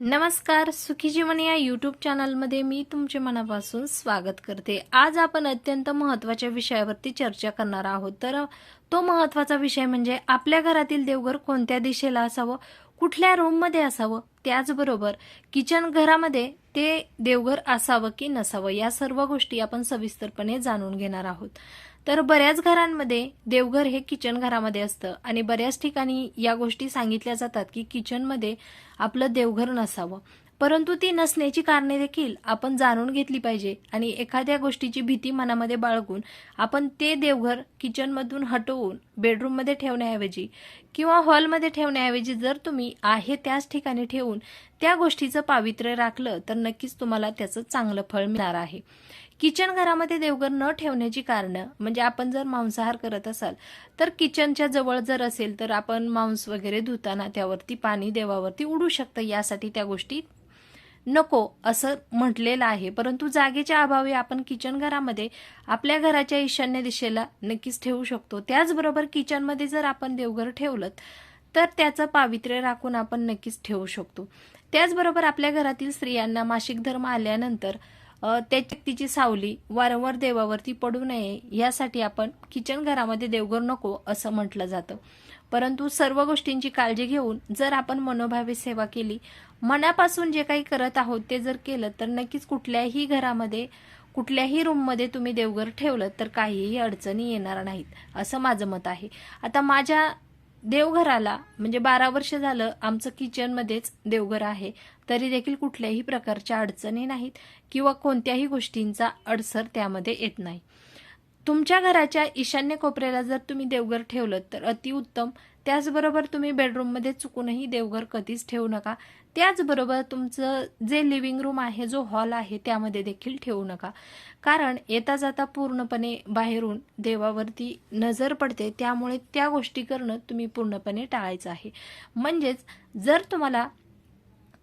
नमस्कार सुखी जीवन या यूट्यूब चॅनलमध्ये मी तुमचे मनापासून स्वागत करते. आज आपण अत्यंत महत्त्वाच्या विषयावरती चर्चा करणार आहोत. तर तो महत्त्वाचा विषय म्हणजे आपल्या घरातील देवघर कोणत्या दिशेला असावं कुठल्या रूममध्ये असावं त्याचबरोबर किचन घरामध्ये ते देवघर असावं की नसावं या सर्व गोष्टी आपण सविस्तरपणे जाणून घेणार आहोत. तर बऱ्याच घरांमध्ये देवघर हे किचन घरामध्ये असतं. आणि बऱ्याच ठिकाणी या गोष्टी सांगितल्या जातात की किचनमध्ये आपलं देवघर नसावं. परंतु ती नसण्याची कारणे देखील आपण जाणून घेतली पाहिजे. आणि एखाद्या गोष्टीची भीती मनामध्ये बाळगून आपण ते देवघर किचनमधून हटवून बेडरूममध्ये ठेवण्याऐवजी किंवा हॉलमध्ये ठेवण्याऐवजी जर तुम्ही आहे त्याच ठिकाणी ठेवून त्या गोष्टीचं पावित्र्य राखलं तर नक्कीच तुम्हाला त्याचं चांगलं फळ मिळणार आहे. किचन घरामध्ये देवघर न ठेवण्याची कारणं म्हणजे आपण जर मांसाहार करत असाल तर किचनच्या जवळ जर असेल तर आपण मांस वगैरे धुताना त्यावरती पाणी देवावरती उडू शकतं यासाठी त्या गोष्टी नको असं म्हटलेलं आहे. परंतु जागेच्या अभावी आपण किचन घरामध्ये आपल्या घराच्या ईशान्य दिशेला नक्कीच ठेवू शकतो. त्याचबरोबर किचनमध्ये जर आपण देवघर ठेवलं तर त्याचं पावित्र्य राखून आपण नक्कीच ठेवू शकतो. त्याचबरोबर आपल्या घरातील स्त्रियांना मासिक धर्म आल्यानंतर त्याची तिची सावली वारंवार देवावरती पडू नये यासाठी आपण किचन घरामध्ये देवघर नको असं म्हटलं जातं. परंतु सर्व गोष्टींची काळजी घेऊन जर आपण मनोभावी सेवा केली मनापासून जे काही करत आहोत ते जर केलं तर नक्कीच कुठल्याही घरामध्ये कुठल्याही रूममध्ये तुम्ही देवघर ठेवलं तर काहीही अडचणी येणार नाहीत असं माझं मत आहे. आता माझ्या देवघराला म्हणजे बारा वर्ष झालं आमचं किचनमध्येच देवघर आहे. तरी देखील कुठल्याही प्रकारच्या अडचणी नाहीत किंवा कोणत्याही गोष्टींचा अडसर त्यामध्ये येत नाही. तुमच्या घराच्या ईशान्य कोपऱ्याला जर तुम्ही देवघर ठेवलं तर अतिउत्तम त्याचबरोबर तुम्ही बेडरूममध्ये चुकूनही देवघर कधीच ठेवू नका. त्याचबरोबर तुमचं जे लिव्हिंग रूम आहे जो हॉल आहे त्यामध्ये देखील ठेवू नका. कारण येता जाता पूर्णपणे बाहेरून देवावरती नजर पडते. त्यामुळे त्या गोष्टी करणं तुम्ही पूर्णपणे टाळायचं आहे. म्हणजेच जर तुम्हाला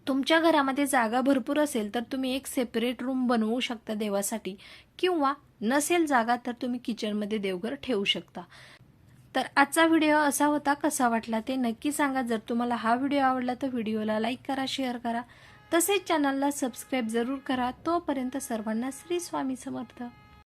तुमच्या घरामध्ये जागा भरपूर असेल तर तुम्ही एक सेपरेट रूम बनवू शकता देवासाठी. किंवा नसेल जागा तर तुम्ही किचनमध्ये देवघर ठेवू शकता. तर आजचा व्हिडिओ असा होता कसा वाटला ते नक्की सांगा. जर तुम्हाला हा व्हिडिओ आवडला तर व्हिडिओला लाईक करा शेअर करा. तसेच चॅनलला सबस्क्राईब जरूर करा. तोपर्यंत सर्वांना श्री स्वामी समर्थ.